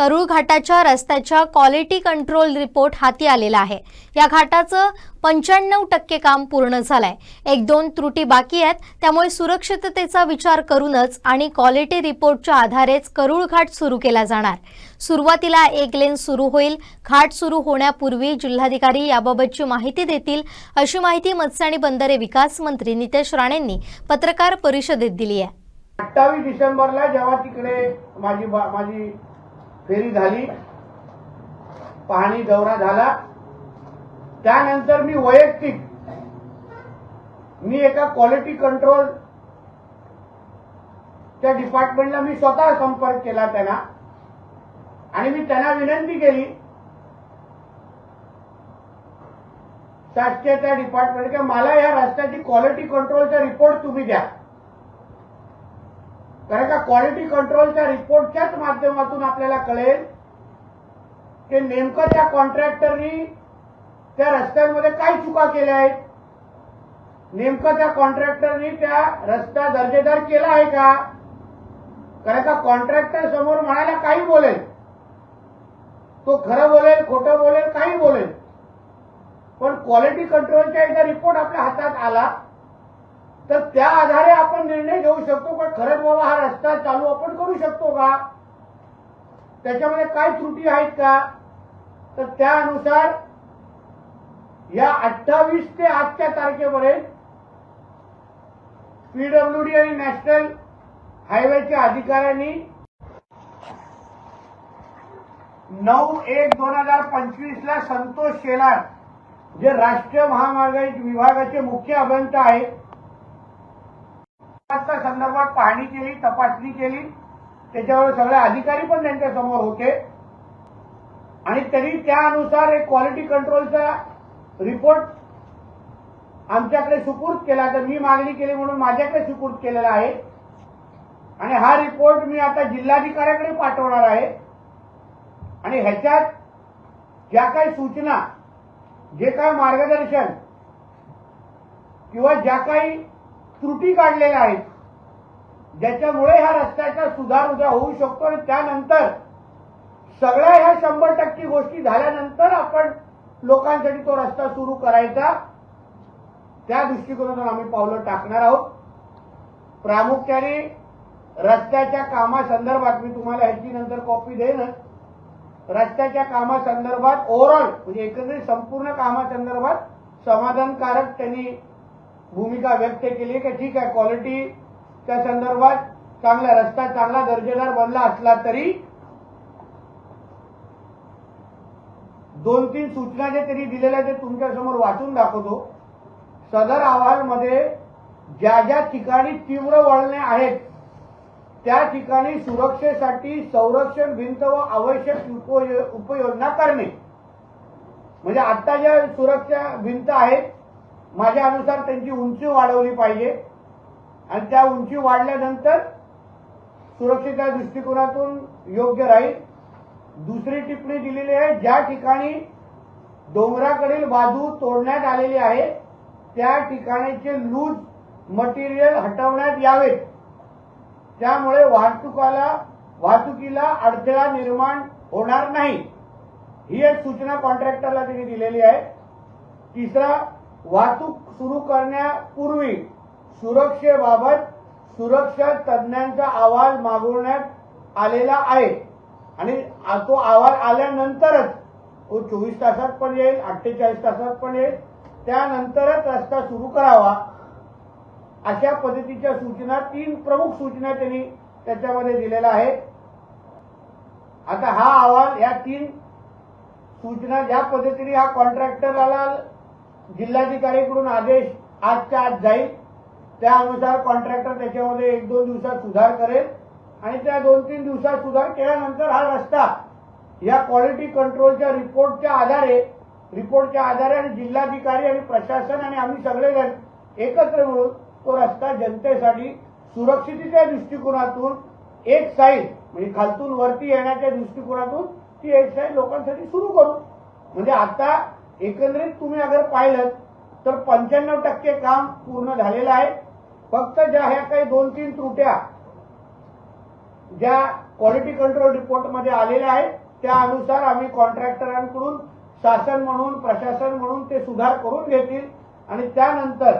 करूळ घाटाच्या रस्त्याच्या quality control report हाती आलेला आहे. या घाटाचं पंच्याण्णव टक्के काम पूर्ण झालंय. एक दोन त्रुटी बाकी आहेत त्यामुळे सुरक्षिततेचा विचार करूनच आणि क्वालिटी रिपोर्टच्या आधारेच करूळ घाट सुरू केला जाणार. सुरुवातीला एक लेन सुरू होईल. घाट सुरू होण्यापूर्वी जिल्हाधिकारी याबाबतची माहिती देतील अशी माहिती मत्स्य आणि बंदरे विकास मंत्री नितेश राणेंनी पत्रकार परिषदेत दिली आहे. अठ्ठावीस डिसेंबरला जेव्हा तिकडे माझी माझी फेरी झाली पाहणी दौरा झाला. त्यानंतर मी वैयक्तिक मी एका क्वालिटी कंट्रोल त्या डिपार्टमेंटला मी स्वतः संपर्क केला त्यांना. आणि मी त्यांना विनंती केली शासकीय त्या डिपार्टमेंट मला या रस्त्याची क्वालिटी कंट्रोलचा रिपोर्ट तुम्ही द्या. कारण का क्वालिटी कंट्रोलच्या रिपोर्टच्याच माध्यमातून आपल्याला कळेल की नेमकं त्या कॉन्ट्रॅक्टरनी त्या रस्त्यांमध्ये काय चुका केल्या आहेत? नेमकं त्या कॉन्ट्रॅक्टरनी त्या रस्ता दर्जेदार केला आहे का? कारण का कॉन्ट्रॅक्टर समोर म्हणायला काही बोलेल. तो खरं बोलेल खोटं बोलेल काही बोलेल. पण क्वालिटी कंट्रोलचा एकदा रिपोर्ट आपल्या हातात आला तर त्या आधारे निर्णय घेऊ शकतो का? खरंच बाबा हा रस्ता चालू आपण करू शकतो का? त्याच्यामध्ये काय त्रुटी आहेत का? तर त्यानुसार या अठ्ठावीस ते आजच्या तारखेपर्यंत पीडब्ल्यूडी आणि नॅशनल हायवेच्या अधिकाऱ्यांनी नऊ एक दोन हजार पंचवीस ला संतोष शेलार जे राष्ट्रीय महामार्ग विभागाचे मुख्य अभियंता आहेत संदर्भात पाहणी केली तपासणी केली. त्याच्यावर सगळे अधिकारी पण त्यांच्यासमोर होते. आणि तरी त्यानुसार एक क्वालिटी कंट्रोलचा रिपोर्ट आमच्याकडे सुपूर्द केला. तर मी मागणी केली म्हणून माझ्याकडे सुपूर्द केलेला आहे. आणि हा रिपोर्ट मी आता जिल्हाधिकाऱ्याकडे पाठवणार आहे. आणि ह्याच्यात ज्या काही सूचना जे काय मार्गदर्शन किंवा ज्या काही त्रुटी काढलेल्या आहेत. ज्याच्यामुळे ह्या रस्त्याचा सुधार उद्या होऊ शकतो आणि त्यानंतर सगळ्या ह्या शंभर टक्के गोष्टी झाल्यानंतर आपण लोकांसाठी तो रस्ता सुरू करायचा. त्या दृष्टिकोनातून आम्ही पावलं टाकणार आहोत. प्रामुख्याने रस्त्याच्या कामासंदर्भात मी तुम्हाला ह्याची नंतर कॉपी देईनच रस्त्याच्या कामासंदर्भात ओव्हरऑल म्हणजे एकंदरीत संपूर्ण कामासंदर्भात समाधानकारक त्यांनी भूमिका व्यक्त केली की ठीक आहे क्वालिटीच्या संदर्भात चांगला रस्ता चांगला दर्जेदार बनला असला तरी दोन तीन सूचना जे त्यांनी दिलेल्या ते तुमच्यासमोर वाचून दाखवतो. सदर अहवालमध्ये ज्या ज्या ठिकाणी तीव्र वळणे आहेत त्या ठिकाणी सुरक्षेसाठी संरक्षण भिंत व आवश्यक उपयोजना करणे. म्हणजे आता ज्या सुरक्षा भिंत आहेत माझ्या अनुसार त्यांची उंची वाढवली पाहिजे. आणि त्या उंची वाढल्यानंतर सुरक्षेच्या दृष्टिकोनातून योग्य राहील. दुसरी टिप्पणी दिलेली आहे ज्या ठिकाणी डोंगराकडील बाजू तोडण्यात आलेली आहे त्या ठिकाणीचे लूज मटेरियल हटवण्यात यावेत. त्यामुळे वाहतुकाला वाहतुकीला अडथळा निर्माण होणार नाही. ही एक सूचना कॉन्ट्रॅक्टरला त्यांनी दिलेली आहे. तिसरा वाहतूक सुरू करण्यापूर्वी सुरक्षेबाबत सुरक्षा तज्ज्ञांचा अहवाल मागवण्यात आलेला आहे. आणि तो अहवाल आल्यानंतरच तो चोवीस तासात पण येईल अठ्ठेचाळीस तासात पण येईल. त्यानंतरच रस्ता सुरू करावा. अशा पद्धतीच्या सूचना तीन प्रमुख सूचना त्यांनी त्याच्यामध्ये दिलेल्या आहेत. आता हा अहवाल या तीन सूचना ज्या पद्धतीने हा कॉन्ट्रॅक्टरला जिल्हाधिकारीकडून आदेश आजच्या आज जाईल. त्यानुसार कॉन्ट्रॅक्टर त्याच्यामध्ये एक दोन दिवसात सुधार करेल आणि त्या दोन तीन दिवसात सुधार केल्यानंतर हा रस्ता या क्वालिटी कंट्रोलच्या रिपोर्टच्या आधारे रिपोर्टच्या आधारे आणि जिल्हाधिकारी आणि प्रशासन आणि आम्ही सगळेजण एकत्र मिळून तो रस्ता जनतेसाठी सुरक्षितेच्या दृष्टिकोनातून एक साईड म्हणजे खालतून वरती येण्याच्या दृष्टिकोनातून ती एक साईड लोकांसाठी सुरू करू. म्हणजे आता एकंदरीत तुम्ही अगर पाहिलं तर पंच्याण्णव टक्के काम पूर्ण झालेलं आहे. फक्त ज्या ह्या काही दोन तीन त्रुट्या ज्या क्वालिटी कंट्रोल रिपोर्टमध्ये आलेल्या आहेत त्या अनुसार आम्ही कॉन्ट्रॅक्टरांकडून शासन म्हणून प्रशासन म्हणून ते सुधार करून घेतील. आणि त्यानंतर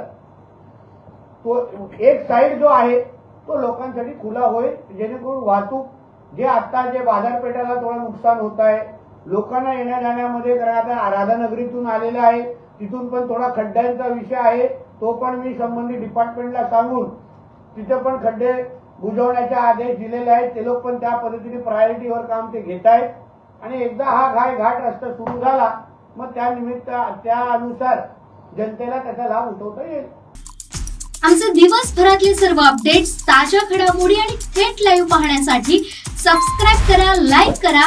तो एक साईड जो आहे तो लोकांसाठी खुला होईल जेणेकरून वाहतूक जे आता जे बाजारपेठेला थोडं नुकसान होत आहे लोकांना येण्या जाण्यामध्ये आता राधानगरीतून आलेला आहे. तिथून पण थोडा खड्ड्यांचा विषय आहे. तो पण मी संबंधित डिपार्टमेंटला सांगून तिथे पण खड्डे बुजवण्याचे आदेश दिलेले आहेत. ते लोक पण त्या पद्धतीने प्रायोरिटीवर काम ते घेत आहेत. आणि एकदा हा घाय घाट रस्ता सुरू झाला मग त्या निमित्त त्यानुसार जनतेला त्याचा लाभ उठवता येईल. आमचे दिवसभरातले सर्व अपडेट्स ताज्या घडामोडी आणि थेट लाईव्ह पाहण्यासाठी सबस्क्राईब करा लाईक करा